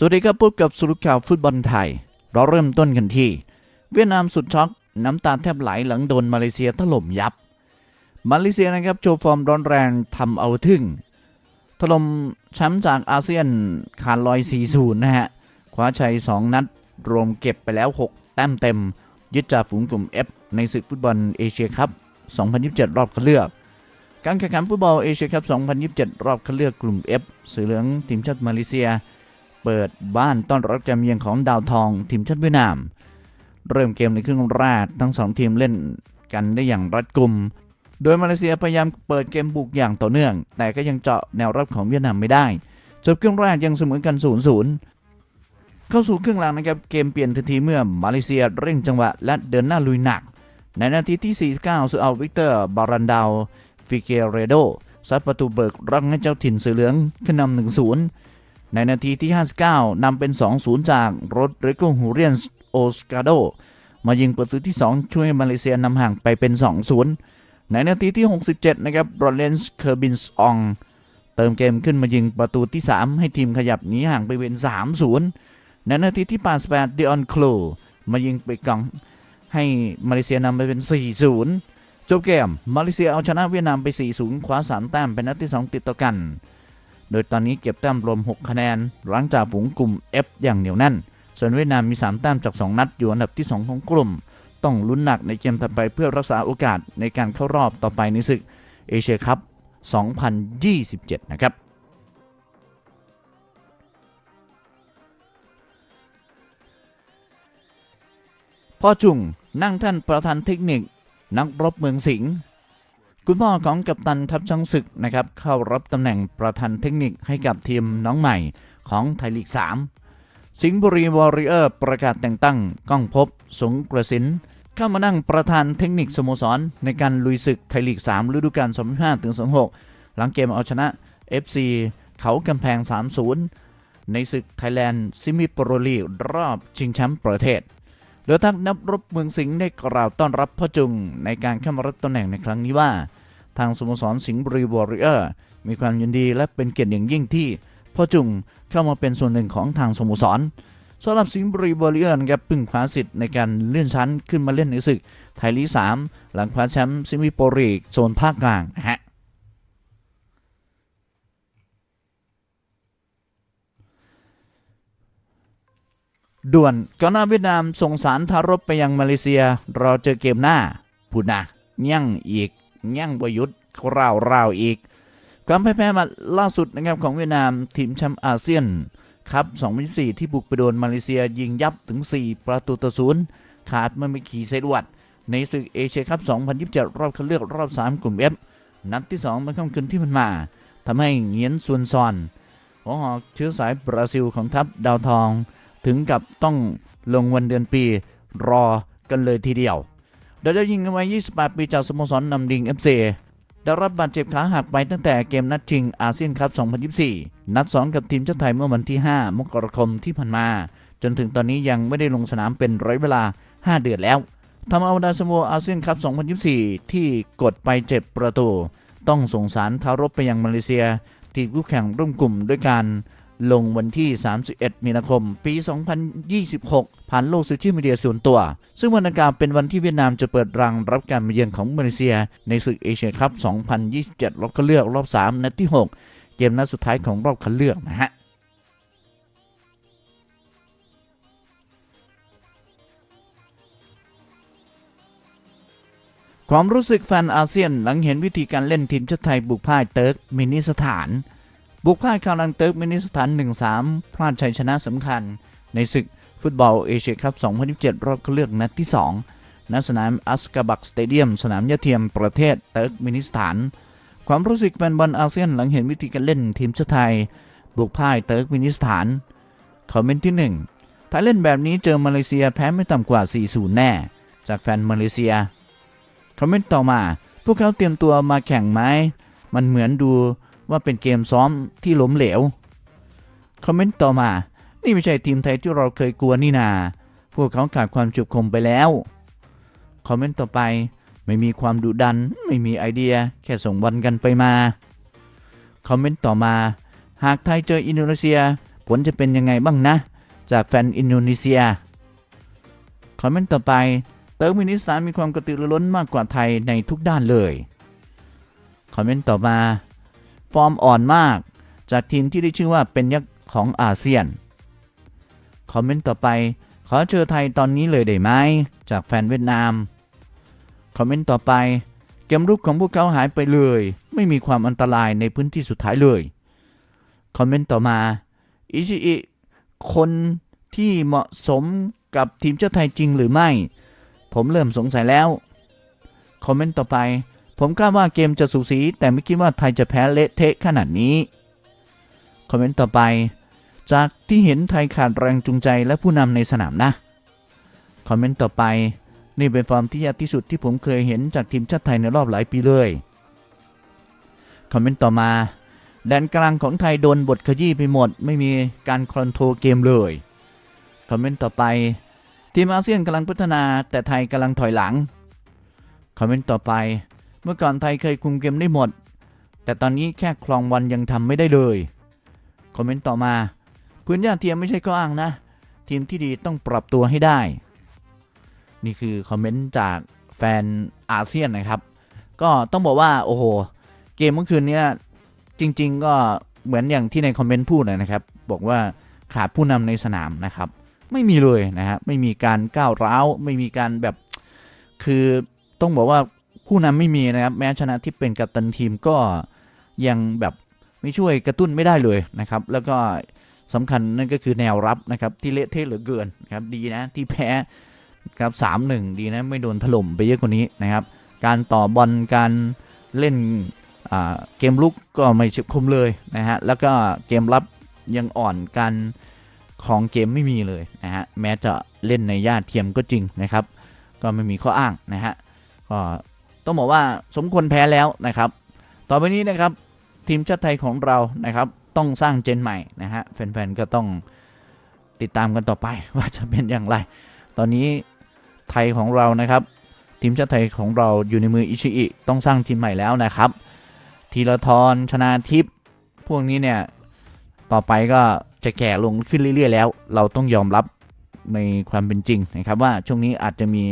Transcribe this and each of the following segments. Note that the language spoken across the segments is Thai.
สวัสดีครับพบกับสรุปข่าวฟุตบอลไทย เราเริ่มต้นกันที่ เวียดนามสุดช็อก น้ำตาแทบไหลหลังโดนมาเลเซียถล่มยับ มาเลเซียนะครับโชว์ฟอร์มร้อนแรงทำเอาทึ่ง ถล่มแชมป์จากอาเซียนขาดลอย 4-0 นะฮะคว้าชัย 2 นัด รวมเก็บไปแล้ว 6 แต้มเต็ม ยึดจ่าฝูงกลุ่ม F ในศึกฟุตบอลเอเชียคัพ 2027 รอบคัดเลือก การแข่งขันฟุตบอลเอเชียคัพ 2027 รอบคัดเลือกกลุ่ม F สีเหลืองทีมชาติมาเลเซีย เปิดบ้านต้อนรับการมาเยือนของดาวทองทีมชาติเวียดนาม เริ่มเกมในครึ่งแรกทั้งสองทีมเล่นกันได้อย่างรัดกุม โดยมาเลเซียพยายามเปิดเกมบุกอย่างต่อเนื่อง แต่ก็ยังเจาะแนวรับของเวียดนามไม่ได้ จบครึ่งแรกยังเสมอกัน 0-0 เข้าสู่ครึ่งหลังนะครับเกมเปลี่ยนทันทีเมื่อมาเลเซียเร่งจังหวะและเดินหน้าลุยหนัก ในนาทีที่ 49สุเอาวิกเตอร์บารันดาวฟิเกเรโดซัดประตูเบิกรังให้เจ้าถิ่นสีเหลืองขึ้นนำ1-0 ในนาทีที่ 59 นำเป็น 2-0 จากโรดริโกฮูเรียนส์โอสกาโด มายิงประตูที่ 2 ช่วยมาเลเซียนำห่างไปเป็น 2-0 ในนาทีที่ 67 นะครับโรเลนส์เคอร์บินส์อองเติมเกมขึ้นมายิงประตูที่ 3 ให้ทีมขยับหนีห่างไปเป็น 3-0 ในนาทีที่ 88เดออนคลูมายิงไปกองให้มาเลเซียนำไปเป็น 4-0 จบเกม มาเลเซียเอาชนะเวียดนามไป 4-0 คว้า 3 แต้มเป็นนัดที่ 2 ติดต่อกัน โดยตอนนี้เก็บแต้มรวม 6 คะแนนหลังจากฝูงกลุ่ม F อย่างเหนียวแน่น ส่วนเวียดนามมี 3 แต้มจาก 2 นัดอยู่อันดับที่ 2 ของกลุ่ม ต้องลุ้นหนักในเกมถัดไปเพื่อรักษาโอกาสในการเข้ารอบต่อไปในศึกเอเชียคัพ 2027 นะครับพ่อจุงนั่งท่านประธานเทคนิค นักรบเมืองสิงห์ คุณพ่อของกัปตันทัพช้างศึกนะครับเข้ารับตำแหน่งประธานเทคนิคให้กับทีมน้องใหม่ของไทยลีก 3 สิงห์บุรีวอริเออร์ประกาศแต่งตั้งก้องภพบสงกระสินเข้ามานั่งประธานเทคนิคสโมสร ในการลุยศึกไทยลีก 3 ฤดูกาล25ถึง26 หลังเกมเอาชนะ FC เขากำแพง 3-0 ในศึกไทยแลนด์ซิมิโปรลีกรอบชิงแชมป์ประเทศโดยทักนับรบเมืองสิงห์ได้กล่าวต้อนรับพ่อจุงในการเข้ามารับตำแหน่งในครั้งนี้ว่า ทางสโมสรสิงห์บุรีวอริเออร์มีความยินดีและเป็นเกียรติอย่างยิ่งที่พ่อจุงเข้ามาเป็นส่วนหนึ่งของทางสโมสรสำหรับสิงห์บุรีวอริเออร์นะครับพึ่งคว้าสิทธิ์ในการเลื่อนชั้นขึ้นมาเล่นในศึกไทยลีก3หลังคว้าแชมป์ซิมิโปรีกโซนภาคกลางนะฮะด่วนกองหน้าเวียดนามส่งสารทารบไปยังมาเลเซีย รอเจอเกมหน้าพูดนะยั่งอีก ยั่งประยุทธ์ราวราวอีกความแพ้มาล่าสุดนะครับของเวียดนามทีมแชมป์อาเซียนครับ2024 ที่บุกไปโดนมาเลเซียยิงยับถึง 4 ประตูต่อศูนย์ขาดมันไม่ขี่เซดวัด ในศึกเอเชียคัพ2027 รอบคัดเลือกรอบ 3 กลุ่ม F นัดที่ 2 มันค่ำคืนที่มันมาทำให้เหงียนส่วนซอนหัวหอกเชื้อสายบราซิลของทัพดาวทอง ถึงกับต้องลงวันเดือนปีรอกันเลยทีเดียว โดยได้ยิงกันไว้ 28 ปีจากสโมสรนำดิง FC ได้รับบาดเจ็บขาหักไปตั้งแต่เกมนัดชิงอาเซียนคัพ 2024 นัด 2 กับทีมชาติไทยเมื่อวันที่ 5 มกราคมที่ผ่านมา จนถึงตอนนี้ยังไม่ได้ลงสนามเป็นระยะเวลา 5 เดือนแล้วทำเอาดาสโมอาเซียนคัพ 2024 ที่กดไปเจ็บประตู ต้องส่งสารทารบไปยังมาเลเซีย ทีมคู่แข่งร่วมกลุ่มด้วยการ ลงวันที่ 31 มีนาคม ปี 2026 ผ่านโลกโซเชียลมีเดียส่วนตัว ซึ่งวันดังกล่าวเป็นวันที่เวียดนามจะเปิดรังรับการมาเยือนของมาเลเซีย ในศึกเอเชียคัพ 2027 รอบคัดเลือกรอบ 3 นัดที่ 6 เกมนัดสุดท้ายของรอบคัดเลือกนะฮะความรู้สึกแฟนอาเซียนหลังเห็นวิธีการเล่นทีมชาติไทยบุกพ่ายเติร์กมินิสถาน บุกพ่ายคารังเติร์กมินิสถาน 1-3 พลาดชัยชนะสำคัญ ในศึกฟุตบอลเอเชียคัพ 2027รอบคัดเลือกนัดที่ 2 ณ สนามอัสกาบักสเตเดียม สนามยาเทียมประเทศเติร์กมินิสถาน ความรู้สึกแฟนบอลอาเซียนหลังเห็นวิธีการเล่นทีมชาติไทย บุกพ่ายเติร์กมินิสถาน คอมเมนต์ที่ 1 ถ้าเล่นแบบนี้เจอมาเลเซียแพ้ไม่ต่ำกว่า 4-0 แน่ จากแฟนมาเลเซีย คอมเมนต์ต่อมา พวกเขาเตรียมตัวมาแข่งไหม มันเหมือนดู ว่าเป็นเกมซ้อมที่ล้มเหลว คอมเมนต์ต่อมา นี่ไม่ใช่ทีมไทยที่เราเคยกลัวนี่นา พวกเขาขาดความจุกคมไปแล้ว คอมเมนต์ต่อไป ไม่มีความดุดัน ไม่มีไอเดีย แค่ส่งบอลกันไปมา คอมเมนต์ต่อมา หากไทยเจออินโดนีเซีย ผลจะเป็นยังไงบ้างนะ จากแฟนอินโดนีเซีย คอมเมนต์ต่อไป เติร์กมินิสถานมีความกระตือรือร้นมากกว่าไทยในทุกด้านเลย คอมเมนต์ต่อมา ฟอร์มอ่อนมาก จากทีมที่ได้ชื่อว่าเป็นยักษ์ของอาเซียน คอมเมนต์ต่อไป ขอเจอไทยตอนนี้เลยได้ไหมจากแฟนเวียดนาม คอมเมนต์ต่อไป เกมรุกของพวกเขาหายไปเลย ไม่มีความอันตรายในพื้นที่สุดท้ายเลย คอมเมนต์ต่อมาอิชิอิคนที่เหมาะสมกับทีมชาติไทยจริงหรือไม่ ผมเริ่มสงสัยแล้ว คอมเมนต์ต่อไป ผมคาว่าเกมจะสูสี แต่ไม่คิดว่าไทยจะแพ้เละเทะขนาดนี้ คอมเมนต์ต่อไป จากที่เห็นไทยขาดแรงจูงใจและผู้นำในสนามนะ คอมเมนต์ต่อไป นี่เป็นฟอร์มที่ยากที่สุดที่ผมเคยเห็นจากทีมชาติไทยในรอบหลายปีเลย คอมเมนต์ต่อมา แดนกลางของไทยโดนบทขยี้ไปหมด ไม่มีการคอนโทรลเกมเลย คอมเมนต์ต่อไป ทีมอาเซียนกำลังพัฒนาแต่ไทยกำลังถอยหลัง คอมเมนต์ต่อไป เมื่อก่อนไทยเคยคุมเกมได้หมด แต่ตอนนี้แค่คลองวันยังทำไม่ได้เลย คอมเมนต์ต่อมา พื้นหญ้าเทียมไม่ใช่ข้ออ้างนะ ทีมที่ดีต้องปรับตัวให้ได้ นี่คือคอมเมนต์จากแฟนอาเซียนนะครับ ก็ต้องบอกว่าโอ้โห เกมเมื่อคืนนี้จริง ๆ ก็เหมือนอย่างที่ในคอมเมนต์พูดนะครับ บอกว่าขาดผู้นำในสนามนะครับ ไม่มีเลยนะฮะไม่มีการก้าวร้าว ไม่มีการแบบคือต้องบอกว่า ผู้นำไม่มีนะครับ แม้ชนะที่เป็นกัปตันทีมก็ยังแบบไม่ช่วยกระตุ้นไม่ได้เลยนะครับ แล้วก็สำคัญนั่นก็คือแนวรับนะครับ ที่เละเทะเหลือเกินครับดีนะที่แพ้ครับสามหนึ่งดีนะไม่โดนถล่มไปเยอะกว่านี้นะครับ การต่อบอลการเล่นเกมลุกก็ไม่เฉียบคมเลยนะฮะแล้วก็เกมรับยังอ่อนการของเกมไม่มีเลยนะฮะแม้จะเล่นในย่าเทียมก็จริงนะครับ ก็ไม่มีข้ออ้างนะฮะก็ ต้องบอกว่าสมควรแพ้แล้วนะครับ ต่อไปนี้นะครับทีมชาติไทยของเรานะครับ ต้องสร้างเจนใหม่นะฮะแฟนๆก็ต้องติดตามกันต่อไปว่าจะเป็นอย่างไร ตอนนี้ไทยของเรานะครับ ทีมชาติไทยของเราอยู่ในมืออิชิอิต้องสร้างทีมใหม่แล้วนะครับทีละทรชนาทิพย์พวกนี้เนี่ยต่อไปก็จะแก่ลงขึ้นเรื่อยๆ แล้ว เราต้องยอมรับในความเป็นจริงนะครับว่าช่วงนี้อาจจะมี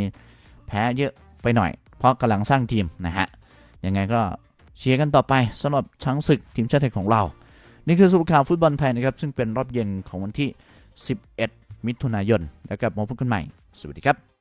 แพ้เยอะไปหน่อย ราะกำลังสร้างทีมนะฮะยังไงก็เชียร์กันต่อไปสำหรับช้างศึกทีมชาติไทยของเรา นี่คือสุปข่าวฟุตบอลไทยนะครับ ซึ่งเป็นรอบเย็นของวันที่ 11 มิถุนายน แล้วกลับมาพบกันใหม่ สวัสดีครับ